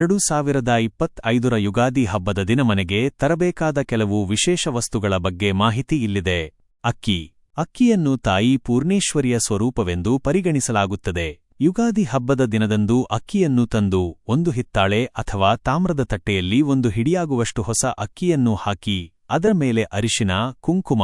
ಎರಡು ಸಾವಿರದ ಇಪ್ಪತ್ತೈದರ ಯುಗಾದಿ ಹಬ್ಬದ ದಿನಮನೆಗೆ ತರಬೇಕಾದ ಕೆಲವು ವಿಶೇಷ ವಸ್ತುಗಳ ಬಗ್ಗೆ ಮಾಹಿತಿ ಇಲ್ಲಿದೆ. ಅಕ್ಕಿ. ಅಕ್ಕಿಯನ್ನು ತಾಯಿ ಪೂರ್ಣೇಶ್ವರಿಯ ಸ್ವರೂಪವೆಂದು ಪರಿಗಣಿಸಲಾಗುತ್ತದೆ. ಯುಗಾದಿ ಹಬ್ಬದ ದಿನದಂದು ಅಕ್ಕಿಯನ್ನು ತಂದು ಒಂದು ಹಿತ್ತಾಳೆ ಅಥವಾ ತಾಮ್ರದ ತಟ್ಟೆಯಲ್ಲಿ ಒಂದು ಹಿಡಿಯಾಗುವಷ್ಟು ಹೊಸ ಅಕ್ಕಿಯನ್ನು ಹಾಕಿ, ಅದರ ಮೇಲೆ ಅರಿಶಿನ, ಕುಂಕುಮ,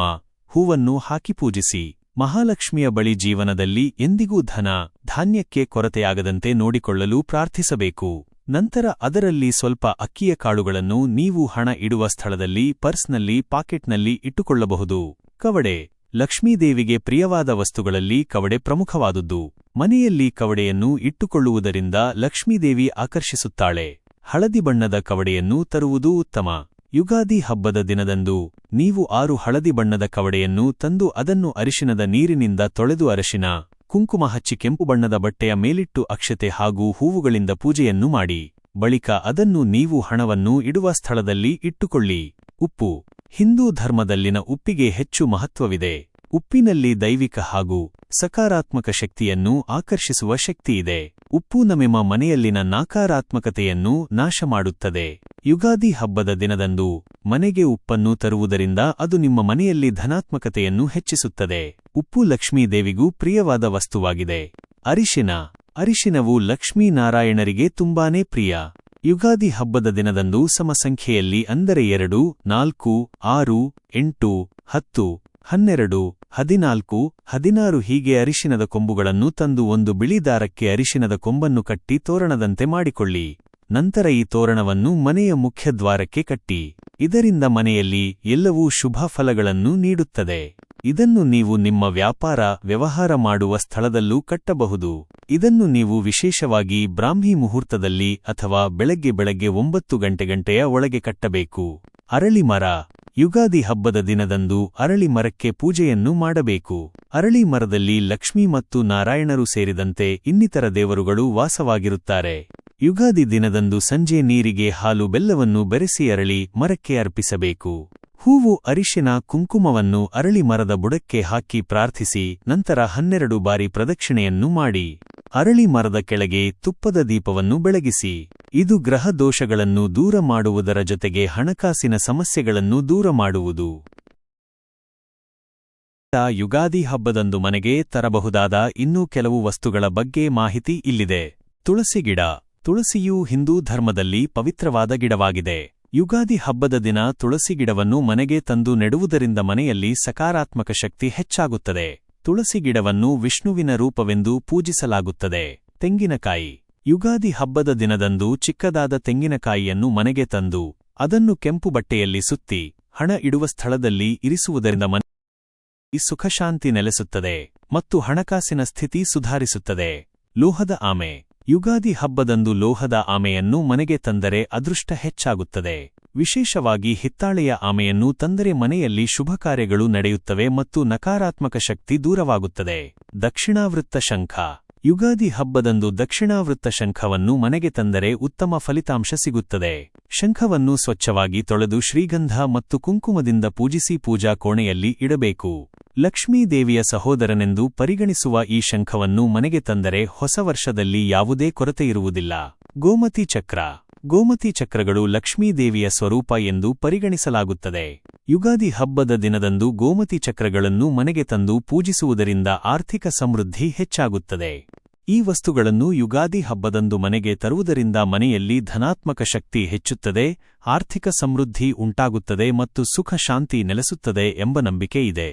ಹೂವನ್ನು ಹಾಕಿ ಪೂಜಿಸಿ. ಮಹಾಲಕ್ಷ್ಮಿಯ ಬಳಿ ಜೀವನದಲ್ಲಿ ಎಂದಿಗೂ ಧನ, ಧಾನ್ಯಕ್ಕೆ ಕೊರತೆಯಾಗದಂತೆ ನೋಡಿಕೊಳ್ಳಲು ಪ್ರಾರ್ಥಿಸಬೇಕು. ನಂತರ ಅದರಲ್ಲಿ ಸ್ವಲ್ಪ ಅಕ್ಕಿಯ ಕಾಳುಗಳನ್ನು ನೀವು ಹಣ ಇಡುವ ಸ್ಥಳದಲ್ಲಿ, ಪರ್ಸ್ನಲ್ಲಿ, ಪಾಕೆಟ್ನಲ್ಲಿ ಇಟ್ಟುಕೊಳ್ಳಬಹುದು. ಕವಡೆ. ಲಕ್ಷ್ಮೀದೇವಿಗೆ ಪ್ರಿಯವಾದ ವಸ್ತುಗಳಲ್ಲಿ ಕವಡೆ ಪ್ರಮುಖವಾದುದು ಮನೆಯಲ್ಲಿ ಕವಡೆಯನ್ನು ಇಟ್ಟುಕೊಳ್ಳುವುದರಿಂದ ಲಕ್ಷ್ಮೀದೇವಿ ಆಕರ್ಷಿಸುತ್ತಾಳೆ. ಹಳದಿ ಬಣ್ಣದ ಕವಡೆಯನ್ನು ತರುವುದೂ ಉತ್ತಮ. ಯುಗಾದಿ ಹಬ್ಬದ ದಿನದಂದು ನೀವು ಆರು ಹಳದಿ ಬಣ್ಣದ ಕವಡೆಯನ್ನು ತಂದು ಅದನ್ನು ಅರಿಶಿನದ ನೀರಿನಿಂದ ತೊಳೆದು ಅರಶಿನ ಕುಂಕುಮ ಹಚ್ಚಿ ಕೆಂಪು ಬಣ್ಣದ ಬಟ್ಟೆಯ ಮೇಲಿಟ್ಟು ಅಕ್ಷತೆ ಹಾಗೂ ಹೂವುಗಳಿಂದ ಪೂಜೆಯನ್ನು ಮಾಡಿ. ಬಳಿಕ ಅದನ್ನು ನೀವು ಹಣವನ್ನು ಇಡುವ ಸ್ಥಳದಲ್ಲಿ ಇಟ್ಟುಕೊಳ್ಳಿ. ಉಪ್ಪು. ಹಿಂದೂ ಧರ್ಮದಲ್ಲಿನ ಉಪ್ಪಿಗೆ ಹೆಚ್ಚು ಮಹತ್ವವಿದೆ. ಉಪ್ಪಿನಲ್ಲಿ ದೈವಿಕ ಹಾಗೂ ಸಕಾರಾತ್ಮಕ ಶಕ್ತಿಯನ್ನು ಆಕರ್ಷಿಸುವ ಶಕ್ತಿಯಿದೆ. ಉಪ್ಪು ನಮ್ಮ ಮನೆಯಲ್ಲಿನ ನಕಾರಾತ್ಮಕತೆಯನ್ನು ನಾಶ ಮಾಡುತ್ತದೆ ಯುಗಾದಿ ಹಬ್ಬದ ದಿನದಂದು ಮನೆಗೆ ಉಪ್ಪನ್ನು ತರುವುದರಿಂದ ಅದು ನಿಮ್ಮ ಮನೆಯಲ್ಲಿ ಧನಾತ್ಮಕತೆಯನ್ನು ಹೆಚ್ಚಿಸುತ್ತದೆ. ಉಪ್ಪು ಲಕ್ಷ್ಮೀದೇವಿಗೂ ಪ್ರಿಯವಾದ ವಸ್ತುವಾಗಿದೆ. ಅರಿಶಿನ. ಅರಿಶಿನವು ಲಕ್ಷ್ಮೀನಾರಾಯಣರಿಗೆ ತುಂಬಾನೇ ಪ್ರಿಯ. ಯುಗಾದಿ ಹಬ್ಬದ ದಿನದಂದು ಸಮಸಂಖ್ಯೆಯಲ್ಲಿ ಅಂದರೆ ಎರಡು, ನಾಲ್ಕು, ಆರು, ಎಂಟು, ಹತ್ತು, ಹನ್ನೆರಡು, ಹದಿನಾಲ್ಕು, ಹದಿನಾರು ಹೀಗೆ ಅರಿಶಿನದ ಕೊಂಬುಗಳನ್ನು ತಂದು ಒಂದು ಬಿಳಿ ದಾರಕ್ಕೆ ಅರಿಶಿನದ ಕೊಂಬನ್ನು ಕಟ್ಟಿ ತೋರಣದಂತೆ ಮಾಡಿಕೊಳ್ಳಿ. ನಂತರ ಈ ತೋರಣವನ್ನು ಮನೆಯ ಮುಖ್ಯದ್ವಾರಕ್ಕೆ ಕಟ್ಟಿ. ಇದರಿಂದ ಮನೆಯಲ್ಲಿ ಎಲ್ಲವೂ ಶುಭ ಫಲಗಳನ್ನು ನೀಡುತ್ತದೆ. ಇದನ್ನು ನೀವು ನಿಮ್ಮ ವ್ಯಾಪಾರ, ವ್ಯವಹಾರ ಮಾಡುವ ಸ್ಥಳದಲ್ಲೂ ಕಟ್ಟಬಹುದು. ಇದನ್ನು ನೀವು ವಿಶೇಷವಾಗಿ ಬ್ರಾಹ್ಮಿ ಮುಹೂರ್ತದಲ್ಲಿ ಅಥವಾ ಬೆಳಗ್ಗೆ ಬೆಳಗ್ಗೆ ಒಂಬತ್ತು ಗಂಟೆ ಗಂಟೆಯ ಒಳಗೆ ಕಟ್ಟಬೇಕು. ಅರಳಿ ಮರ. ಯುಗಾದಿ ಹಬ್ಬದ ದಿನದಂದು ಅರಳಿ ಮರಕ್ಕೆ ಪೂಜೆಯನ್ನು ಮಾಡಬೇಕು. ಅರಳಿ ಮರದಲ್ಲಿ ಲಕ್ಷ್ಮೀ ಮತ್ತು ನಾರಾಯಣರು ಸೇರಿದಂತೆ ಇನ್ನಿತರ ದೇವರುಗಳು ವಾಸವಾಗಿರುತ್ತಾರೆ. ಯುಗಾದಿ ದಿನದಂದು ಸಂಜೆ ನೀರಿಗೆ ಹಾಲು ಬೆಲ್ಲವನ್ನು ಬೆರೆಸಿ ಅರಳಿ ಮರಕ್ಕೆ ಅರ್ಪಿಸಬೇಕು. ಹೂವು ಅರಿಶಿನ ಕುಂಕುಮವನ್ನು ಅರಳಿ ಮರದ ಬುಡಕ್ಕೆ ಹಾಕಿ ಪ್ರಾರ್ಥಿಸಿ, ನಂತರ ಹನ್ನೆರಡು ಬಾರಿ ಪ್ರದಕ್ಷಿಣೆಯನ್ನು ಮಾಡಿ. ಅರಳಿ ಮರದ ಕೆಳಗೆ ತುಪ್ಪದ ದೀಪವನ್ನು ಬೆಳಗಿಸಿ. ಇದು ಗ್ರಹ ದೋಷಗಳನ್ನು ದೂರ ಮಾಡುವುದರ ಜೊತೆಗೆ ಹಣಕಾಸಿನ ಸಮಸ್ಯೆಗಳನ್ನು ದೂರ ಮಾಡುವುದು. ಯುಗಾದಿ ಹಬ್ಬದಂದು ಮನೆಗೆ ತರಬಹುದಾದ ಇನ್ನೂ ಕೆಲವು ವಸ್ತುಗಳ ಬಗ್ಗೆ ಮಾಹಿತಿ ಇಲ್ಲಿದೆ. ತುಳಸಿ ಗಿಡ. ತುಳಸಿಯು ಹಿಂದೂ ಧರ್ಮದಲ್ಲಿ ಪವಿತ್ರವಾದ ಗಿಡವಾಗಿದೆ. ಯುಗಾದಿ ಹಬ್ಬದ ದಿನ ತುಳಸಿ ಗಿಡವನ್ನು ಮನೆಗೆ ತಂದು ನೆಡುವುದರಿಂದ ಮನೆಯಲ್ಲಿ ಸಕಾರಾತ್ಮಕ ಶಕ್ತಿ ಹೆಚ್ಚಾಗುತ್ತದೆ. ತುಳಸಿ ಗಿಡವನ್ನು ವಿಷ್ಣುವಿನ ರೂಪವೆಂದು ಪೂಜಿಸಲಾಗುತ್ತದೆ. ತೆಂಗಿನಕಾಯಿ. ಯುಗಾದಿ ಹಬ್ಬದ ದಿನದಂದು ಚಿಕ್ಕದಾದ ತೆಂಗಿನಕಾಯಿಯನ್ನು ಮನೆಗೆ ತಂದು, ಅದನ್ನು ಕೆಂಪು ಬಟ್ಟೆಯಲ್ಲಿ ಸುತ್ತಿ, ಹಣ ಇಡುವ ಸ್ಥಳದಲ್ಲಿ ಇರಿಸುವುದರಿಂದ ಮನೆ ಸುಖಶಾಂತಿ ನೆಲೆಸುತ್ತದೆ ಮತ್ತು ಹಣಕಾಸಿನ ಸ್ಥಿತಿ ಸುಧಾರಿಸುತ್ತದೆ. ಲೋಹದ ಆಮೆ. ಯುಗಾದಿ ಹಬ್ಬದಂದು ಲೋಹದ ಆಮೆಯನ್ನು ಮನೆಗೆ ತಂದರೆ ಅದೃಷ್ಟ ಹೆಚ್ಚಾಗುತ್ತದೆ. ವಿಶೇಷವಾಗಿ ಹಿತ್ತಾಳೆಯ ಆಮೆಯನ್ನು ತಂದರೆ ಮನೆಯಲ್ಲಿ ಶುಭ ಕಾರ್ಯಗಳು ನಡೆಯುತ್ತವೆ ಮತ್ತು ನಕಾರಾತ್ಮಕ ಶಕ್ತಿ ದೂರವಾಗುತ್ತದೆ. ದಕ್ಷಿಣಾವೃತ್ತ ಶಂಖ. ಯುಗಾದಿ ಹಬ್ಬದಂದು ದಕ್ಷಿಣಾವೃತ್ತ ಶಂಖವನ್ನು ಮನೆಗೆ ತಂದರೆ ಉತ್ತಮ ಫಲಿತಾಂಶ ಸಿಗುತ್ತದೆ. ಶಂಖವನ್ನು ಸ್ವಚ್ಛವಾಗಿ ತೊಳೆದು ಶ್ರೀಗಂಧ ಮತ್ತು ಕುಂಕುಮದಿಂದ ಪೂಜಿಸಿ ಪೂಜಾ ಕೋಣೆಯಲ್ಲಿ ಇಡಬೇಕು. ಲಕ್ಷ್ಮೀದೇವಿಯ ಸಹೋದರನೆಂದು ಪರಿಗಣಿಸುವ ಈ ಶಂಖವನ್ನು ಮನೆಗೆ ತಂದರೆ ಹೊಸ ವರ್ಷದಲ್ಲಿ ಯಾವುದೇ ಕೊರತೆಯಿರುವುದಿಲ್ಲ ಗೋಮತಿ ಚಕ್ರ. ಗೋಮತಿ ಚಕ್ರಗಳು ಲಕ್ಷ್ಮೀದೇವಿಯ ಸ್ವರೂಪ ಎಂದು ಪರಿಗಣಿಸಲಾಗುತ್ತದೆ. ಯುಗಾದಿ ಹಬ್ಬದ ದಿನದಂದು ಗೋಮತಿ ಚಕ್ರಗಳನ್ನು ಮನೆಗೆ ತಂದು ಪೂಜಿಸುವುದರಿಂದ ಆರ್ಥಿಕ ಸಮೃದ್ಧಿ ಹೆಚ್ಚಾಗುತ್ತದೆ. ಈ ವಸ್ತುಗಳನ್ನು ಯುಗಾದಿ ಹಬ್ಬದಂದು ಮನೆಗೆ ತರುವುದರಿಂದ ಮನೆಯಲ್ಲಿ ಧನಾತ್ಮಕ ಶಕ್ತಿ ಹೆಚ್ಚುತ್ತದೆ, ಆರ್ಥಿಕ ಸಮೃದ್ಧಿ ಉಂಟಾಗುತ್ತದೆ ಮತ್ತು ಸುಖ ಶಾಂತಿ ನೆಲೆಸುತ್ತದೆ ಎಂಬ ನಂಬಿಕೆ ಇದೆ.